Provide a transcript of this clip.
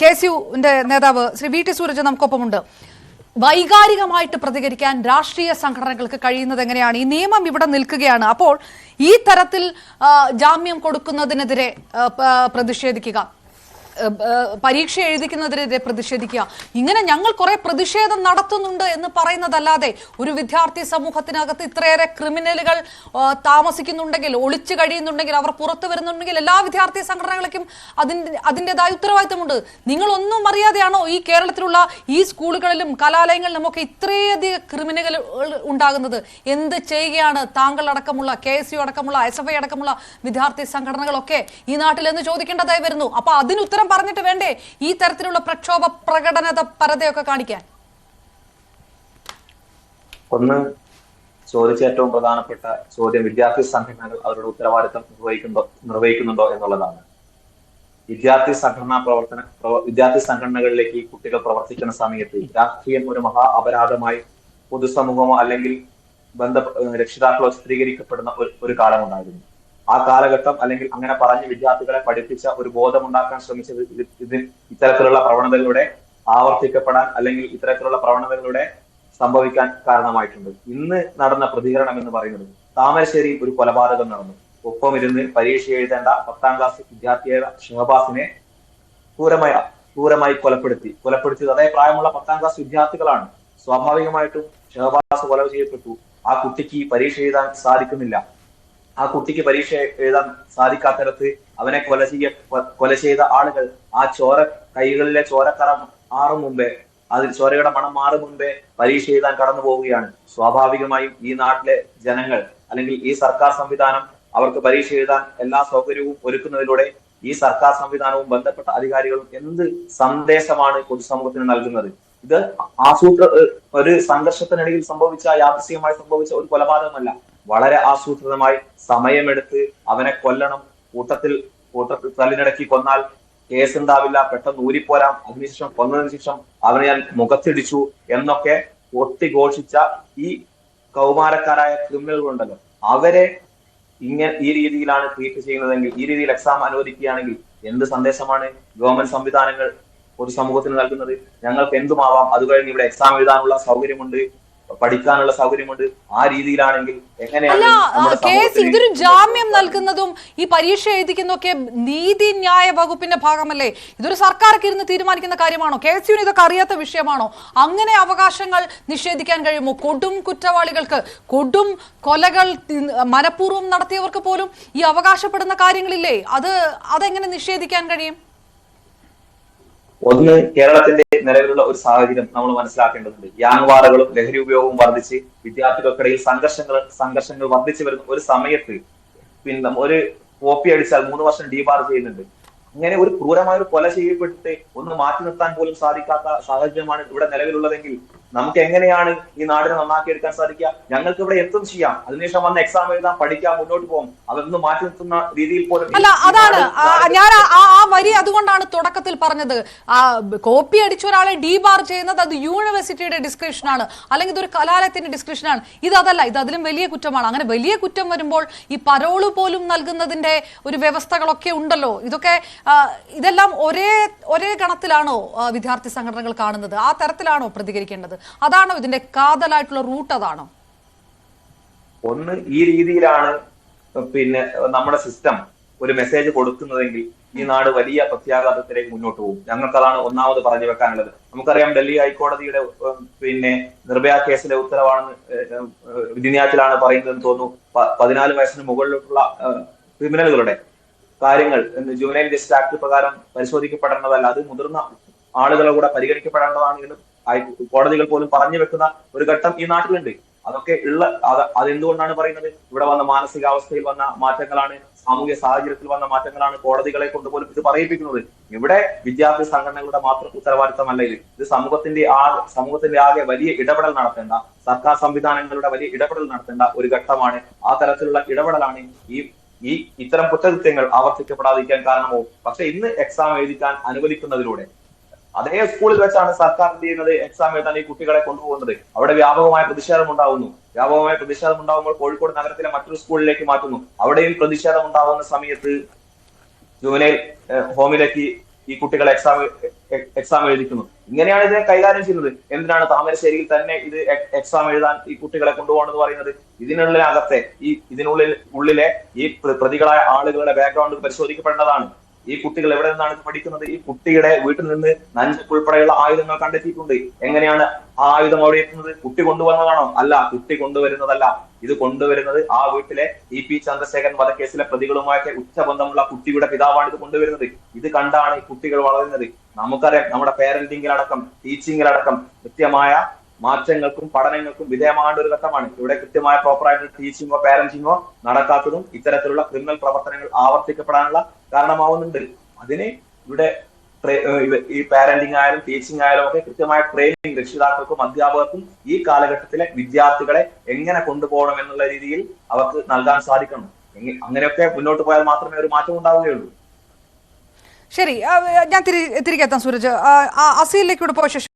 K S യുവിന്റെ നേതാവ് Shri V T Sooraj നമുക്കൊപ്പമുണ്ട്. വൈകാരികമായിട്ട് പ്രതികരിക്കാൻ രാഷ്ട്രീയ സംഘടനകൾക്ക് കഴിയുന്നത് എങ്ങനെയാണ്? ഈ നിയമം ഇവിടെ നിൽക്കുകയാണ്. അപ്പോൾ ഈ തരത്തിൽ ജാമ്യം കൊടുക്കുന്നതിനെതിരെ പ്രതിഷേധിക്കുക. പരീക്ഷ എഴുതിക്കുന്നതിനെതിരെ പ്രതിഷേധിക്കുക. ഇങ്ങനെ ഞങ്ങൾ കുറെ പ്രതിഷേധം നടത്തുന്നുണ്ട് എന്ന് പറയുന്നതല്ലാതെ ഒരു വിദ്യാർത്ഥി സമൂഹത്തിനകത്ത് ഇത്രയേറെ ക്രിമിനലുകൾ താമസിക്കുന്നുണ്ടെങ്കിൽ ഒളിച്ചു കഴിയുന്നുണ്ടെങ്കിൽ അവർ പുറത്തു വരുന്നുണ്ടെങ്കിൽ എല്ലാ വിദ്യാർത്ഥി സംഘടനകൾക്കും അതിന്റെ അതിന്റെതായ ഉത്തരവാദിത്തമുണ്ട്. നിങ്ങളൊന്നും അറിയാതെയാണോ ഈ കേരളത്തിലുള്ള ഈ സ്കൂളുകളിലും കലാലയങ്ങളിലും ഒക്കെ ഇത്രയധികം ക്രിമിനലുകൾ ഉണ്ടാകുന്നത്? എന്ത് ചെയ്യുകയാണ് താങ്കൾ അടക്കമുള്ള കെ എസ് യു അടക്കമുള്ള എസ് എഫ് ഐ അടക്കമുള്ള വിദ്യാർത്ഥി സംഘടനകളൊക്കെ ഈ നാട്ടിൽ എന്ന് ചോദിക്കേണ്ടതായി വരുന്നു. അപ്പൊ അതിന് ഉത്തരം പറഞ്ഞിട്ട് വേണ്ടേ? ഈ തരത്തിലുള്ള പ്രക്ഷോഭ പ്രകടനത പരതയൊക്കെ കാണിക്കാൻ. ഒന്ന് ചോദിച്ച ഏറ്റവും പ്രധാനപ്പെട്ട ചോദ്യം വിദ്യാർത്ഥി സംഘടനകൾ അവരുടെ ഉത്തരവാദിത്തം നിർവഹിക്കുന്നുണ്ടോ നിർവഹിക്കുന്നുണ്ടോ എന്നുള്ളതാണ്. വിദ്യാർത്ഥി സംഘടനാ പ്രവർത്തന വിദ്യാർത്ഥി സംഘടനകളിലേക്ക് ഈ കുട്ടികൾ പ്രവർത്തിക്കുന്ന സമയത്ത് രാഷ്ട്രീയം ഒരു മഹാ അപരാധമായി പൊതുസമൂഹമോ അല്ലെങ്കിൽ ബന്ധ രക്ഷിതാക്കളോ ചിത്രീകരിക്കപ്പെടുന്ന ഒരു കാലമുണ്ടായിരുന്നു. ആ കാലഘട്ടം അല്ലെങ്കിൽ അങ്ങനെ പറഞ്ഞ് വിദ്യാർത്ഥികളെ പഠിപ്പിച്ച ഒരു ബോധമുണ്ടാക്കാൻ ശ്രമിച്ചത് ഇതിൽ ഇത് ഇത്തരത്തിലുള്ള പ്രവണതകളുടെ ആവർത്തിക്കപ്പെടാൻ അല്ലെങ്കിൽ ഇത്തരത്തിലുള്ള പ്രവണതകളുടെ സംഭവിക്കാൻ കാരണമായിട്ടുണ്ട്. ഇന്ന് നടന്ന പ്രതികരണം എന്ന് പറയുന്നത് താമരശ്ശേരി ഒരു കൊലപാതകം നടന്നു. ഒപ്പം ഇരുന്ന് പരീക്ഷ എഴുതേണ്ട പത്താം ക്ലാസ് വിദ്യാർത്ഥിയായ ഷഹബാസിനെ ക്രൂരമായി ക്രൂരമായി കൊലപ്പെടുത്തി. കൊലപ്പെടുത്തിയത് അതേ പ്രായമുള്ള പത്താം ക്ലാസ് വിദ്യാർത്ഥികളാണ്. സ്വാഭാവികമായിട്ടും ഷഹബാസ് കൊല ചെയ്യപ്പെട്ടു. ആ കുട്ടിക്ക് പരീക്ഷ എഴുതാൻ സാധിക്കുന്നില്ല. ആ കുട്ടിക്ക് പരീക്ഷ എഴുതാൻ സാധിക്കാത്തരത്ത് അവനെ കൊല ചെയ്യ കൊല ചെയ്ത ആളുകൾ ആ ചോര കൈകളിലെ ചോരക്കറ മാറും മുമ്പേ അതിൽ ചോരയുടെ മണം മാറും മുമ്പേ പരീക്ഷ എഴുതാൻ കടന്നു പോവുകയാണ്. സ്വാഭാവികമായും ഈ നാട്ടിലെ ജനങ്ങൾ അല്ലെങ്കിൽ ഈ സർക്കാർ സംവിധാനം അവർക്ക് പരീക്ഷ എഴുതാൻ എല്ലാ സൗകര്യവും ഒരുക്കുന്നതിലൂടെ ഈ സർക്കാർ സംവിധാനവും ബന്ധപ്പെട്ട അധികാരികളും എന്ത് സന്ദേശമാണ് പൊതുസമൂഹത്തിന് നൽകുന്നത്? ഇത് ആസൂത്ര ഒരു സംഘർഷത്തിനിടയിൽ സംഭവിച്ച യാദൃശ്യമായി സംഭവിച്ച ഒരു കൊലപാതകമല്ല. വളരെ ആസൂത്രിതമായി സമയമെടുത്ത് അവനെ കൊല്ലണം. കൂട്ടത്തിൽ കൂട്ടത്തിൽ തല്ലിനിടയ്ക്ക് കൊന്നാൽ കേസ് ഉണ്ടാവില്ല. പെട്ടെന്ന് ഊരിപ്പോരാം. അതിനുശേഷം കൊന്നതിന് ശേഷം അവനെ ഞാൻ മുഖത്തിടിച്ചു എന്നൊക്കെ ഒട്ടിഘോഷിച്ച ഈ കൗമാരക്കാരായ ക്രിമിനലുകളുണ്ടല്ലോ അവരെ ഇങ്ങനെ ഈ രീതിയിലാണ് ട്രീറ്റ് ചെയ്യുന്നതെങ്കിൽ ഈ രീതിയിൽ എക്സാം അനുവദിക്കുകയാണെങ്കിൽ എന്ത് സന്ദേശമാണ് ഗവൺമെന്റ് സംവിധാനങ്ങൾ ഒരു സമൂഹത്തിന് നൽകുന്നത്? ഞങ്ങൾക്ക് എന്തുമാവാം? അത് കഴിഞ്ഞ് ഇവിടെ എക്സാം എഴുതാനുള്ള സൗകര്യമുണ്ട്. പഠിക്കാനുള്ള സൗകര്യമുണ്ട്. ആ രീതിയിലാണെങ്കിൽ എങ്ങനെയാണ് കേസ് ഇതൊരു ജാമ്യം നൽകുന്നതും ഈ പരീക്ഷ എഴുതിക്കുന്നതൊക്കെ നീതിന്യായ വകുപ്പിന്റെ ഭാഗമല്ലേ? ഇതൊരു സർക്കാർക്ക് ഇരുന്ന് തീരുമാനിക്കുന്ന കാര്യമാണോ? കെ എസ് യുവിന് ഇതൊക്കെ അറിയാത്ത വിഷയമാണോ? അങ്ങനെ അവകാശങ്ങൾ നിഷേധിക്കാൻ കഴിയുമോ? കൊടും കുറ്റവാളികൾക്ക് കൊടും കൊലകൾ മനഃപൂർവം നടത്തിയവർക്ക് പോലും ഈ അവകാശപ്പെടുന്ന കാര്യങ്ങളില്ലേ? അത് അതെങ്ങനെ നിഷേധിക്കാൻ കഴിയും? ഒന്ന് കേരളത്തിന്റെ നിലവിലുള്ള ഒരു സാഹചര്യം നമ്മൾ മനസ്സിലാക്കേണ്ടതുണ്ട്. യാങ് വാറുകളും ലഹരി ഉപയോഗവും വർദ്ധിച്ച് വിദ്യാർത്ഥികൾക്കിടയിൽ സംഘർഷങ്ങൾ സംഘർഷങ്ങൾ വർദ്ധിച്ചു വരുന്ന ഒരു സമയത്ത് പിന്നെ ഒരു കോപ്പി അടിച്ചാൽ മൂന്ന് വർഷം ഡീബാർ ചെയ്യുന്നുണ്ട്. ഇങ്ങനെ ഒരു ക്രൂരമായ ഒരു കൊല ചെയ്യപ്പെട്ടിട്ട് ഒന്ന് മാറ്റി നിർത്താൻ പോലും സാധിക്കാത്ത സാഹചര്യമാണ് ഇവിടെ നിലവിലുള്ളതെങ്കിൽ നമുക്ക് എങ്ങനെയാണ് ഈ നാടിനെ നന്നാക്കി എടുക്കാൻ സാധിക്കുക? ഞങ്ങൾക്ക് ഇവിടെ എന്തും ചെയ്യാം. അതിനുശേഷം വന്ന് എക്സാം എഴുതാം പഠിക്കാം മുന്നോട്ട് പോകും. അതൊന്നും മാറ്റി നിർത്തുന്ന രീതിയിൽ പോലും അല്ല അതാണ്. ഞാൻ ആ- വരി അതുകൊണ്ടാണ് തുടക്കത്തിൽ പറഞ്ഞത്. കോപ്പി അടിച്ച ഒരാളെ ഡീബാർ ചെയ്യുന്നത് അത് യൂണിവേഴ്സിറ്റിയുടെ ഡിസ്ക്രിപ്ഷനാണ് അല്ലെങ്കിൽ ഇതൊരു കലാലയത്തിന്റെ ഡിസ്ക്രിപ്ഷനാണ് ഇത് അതല്ല ഇത് അതിലും വലിയ കുറ്റമാണ്. അങ്ങനെ വലിയ കുറ്റം വരുമ്പോൾ ഈ പരോൾ പോലും നൽകുന്നതിന്റെ ഒരു വ്യവസ്ഥകളൊക്കെ ഉണ്ടല്ലോ. ഇതൊക്കെ ഇതെല്ലാം ഒരേ ഒരേ ഗണത്തിലാണോ വിദ്യാർത്ഥി സംഘടനകൾ കാണുന്നത്? ആ തരത്തിലാണോ പ്രതികരിക്കേണ്ടത്? അതാണോ ഇതിന്റെ കാതലായിട്ടുള്ള റൂട്ട് അതാണോ? ഒന്ന് ഈ രീതിയിലാണ് പിന്നെ നമ്മുടെ സിസ്റ്റം ഒരു മെസ്സേജ് കൊടുക്കുന്നതെങ്കിൽ ഈ നാട് വലിയ പ്രത്യാഘാതത്തിലേക്ക് മുന്നോട്ട് പോകും. ഞങ്ങൾക്കതാണ് ഒന്നാമത് പറഞ്ഞു വെക്കാനുള്ളത്. നമുക്കറിയാം ഡൽഹി ഹൈക്കോടതിയുടെ പിന്നെ നിർഭയ കേസിലെ ഉത്തരവാണെന്ന് വിധിന്യായത്തിലാണ് പറയുന്നതെന്ന് തോന്നുന്നു. പതിനാല് വയസ്സിന് മുകളിലോട്ടുള്ള ക്രിമിനലുകളുടെ കാര്യങ്ങൾ ജുവനൈൽ ജസ്റ്റ് ആക്ട് പ്രകാരം പരിശോധിക്കപ്പെടേണ്ടതല്ല. അത് മുതിർന്ന ആളുകളെ കൂടെ പരിഗണിക്കപ്പെടേണ്ടതാണ് എന്ന് കോടതികൾ പോലും പറഞ്ഞു വെക്കുന്ന ഒരു ഘട്ടം ഈ നാട്ടിലുണ്ട്. അതൊക്കെ ഉള്ള അത് അതെന്തുകൊണ്ടാണ് പറയുന്നത്? ഇവിടെ വന്ന മാനസികാവസ്ഥയിൽ വന്ന മാറ്റങ്ങളാണ് സാമൂഹ്യ സാഹചര്യത്തിൽ വന്ന മാറ്റങ്ങളാണ് കോടതികളെ കൊണ്ട് പോലും ഇത് പറയിപ്പിക്കുന്നത്. ഇവിടെ വിദ്യാർത്ഥി സംഘടനകളുടെ മാത്രം ഉത്തരവാദിത്തമല്ല ഇത്. ഇത് സമൂഹത്തിന്റെ ആ സമൂഹത്തിന്റെ ആകെ വലിയ ഇടപെടൽ നടത്തേണ്ട സർക്കാർ സംവിധാനങ്ങളുടെ വലിയ ഇടപെടൽ നടത്തേണ്ട ഒരു ഘട്ടമാണ്. ആ തരത്തിലുള്ള ഇടപെടലാണ് ഈ ഈ ഇത്തരം കുറ്റകൃത്യങ്ങൾ ആവർത്തിക്കപ്പെടാതിരിക്കാൻ കാരണമാവും. പക്ഷെ ഇന്ന് എക്സാം എഴുതിക്കാൻ അനുവദിക്കുന്നതിലൂടെ അതേ സ്കൂളിൽ വെച്ചാണ് സർക്കാർ എന്ത് ചെയ്യുന്നത്? എക്സാം എഴുതാൻ ഈ കുട്ടികളെ കൊണ്ടുപോകുന്നത്. അവിടെ വ്യാപകമായ പ്രതിഷേധം ഉണ്ടാവുന്നു വ്യാപകമായ പ്രതിഷേധം ഉണ്ടാകുമ്പോൾ കോഴിക്കോട് നഗരത്തിലെ മറ്റൊരു സ്കൂളിലേക്ക് മാറ്റുന്നു. അവിടെയും പ്രതിഷേധം ഉണ്ടാകുന്ന സമയത്ത് ജുവനൈൽ ഹോമിലേക്ക് ഈ കുട്ടികളെ എക്സാം എക്സാം എഴുതിക്കുന്നു. ഇങ്ങനെയാണ് ഇതിനെ കൈകാര്യം ചെയ്യുന്നത്. എന്തിനാണ് താമരശ്ശേരിയിൽ തന്നെ ഇത് എക്സാം എഴുതാൻ ഈ കുട്ടികളെ കൊണ്ടുപോകണമെന്ന് പറയുന്നത്? ഇതിനുള്ളിനകത്തെ ഈ ഇതിനുള്ളിൽ ഉള്ളിലെ ഈ പ്രതികളായ ആളുകളുടെ ബാക്ക്ഗ്രൗണ്ട് പരിശോധിക്കപ്പെടേണ്ടതാണ് ഈ കുട്ടികൾ എവിടെ നിന്നാണ് ഇത് പഠിക്കുന്നത്? ഈ കുട്ടിയുടെ വീട്ടിൽ നിന്ന് നഞ്ച് ഉൾപ്പെടെയുള്ള ആയുധങ്ങൾ കണ്ടെത്തിയിട്ടുണ്ട്. എങ്ങനെയാണ് ആ ആയുധം അവിടെ എത്തുന്നത്? കുട്ടി കൊണ്ടുവന്നതാണോ? അല്ല കുട്ടി കൊണ്ടുവരുന്നതല്ല. ഇത് കൊണ്ടുവരുന്നത് ആ വീട്ടിലെ ഇ പി ചന്ദ്രശേഖരൻ വധക്കേസിലെ പ്രതികളുമായിട്ട് ഉച്ചബന്ധമുള്ള കുട്ടിയുടെ പിതാവാണ് ഇത് കൊണ്ടുവരുന്നത്. ഇത് കണ്ടാണ് ഈ കുട്ടികൾ വളരുന്നത്. നമുക്കറിയാം നമ്മുടെ പേരന്റിംഗിലടക്കം ടീച്ചിങ്ങിലടക്കം കൃത്യമായ മാറ്റങ്ങൾക്കും പഠനങ്ങൾക്കും വിധേയമാകേണ്ട ഒരു ഘട്ടമാണ്. ഇവിടെ കൃത്യമായ പ്രോപ്പറായിട്ട് ടീച്ചിങ്ങോ പാരന്റിങ്ങോ നടക്കാത്തതും ഇത്തരത്തിലുള്ള ക്രിമിനൽ പ്രവർത്തനങ്ങൾ ആവർത്തിക്കപ്പെടാനുള്ള കാരണമാവുന്നുണ്ട്. അതിന് ഇവിടെ ഈ പാരന്റിംഗ് ആയാലും ടീച്ചിങ് ആയാലും ഒക്കെ കൃത്യമായ ട്രെയിനിങ് രക്ഷിതാക്കൾക്കും അധ്യാപകർക്കും ഈ കാലഘട്ടത്തിലെ വിദ്യാർത്ഥികളെ എങ്ങനെ കൊണ്ടുപോകണം എന്നുള്ള രീതിയിൽ അവർക്ക് നൽകാൻ സാധിക്കണം. അങ്ങനെയൊക്കെ മുന്നോട്ട് പോയാൽ മാത്രമേ ഒരു മാറ്റം ഉണ്ടാവുകയുള്ളൂ. ശരി ഞാൻ തിരി തിരികെ എത്താം സൂരജ്. അസീലിലേക്ക് കൂടെ പോയ ശേഷം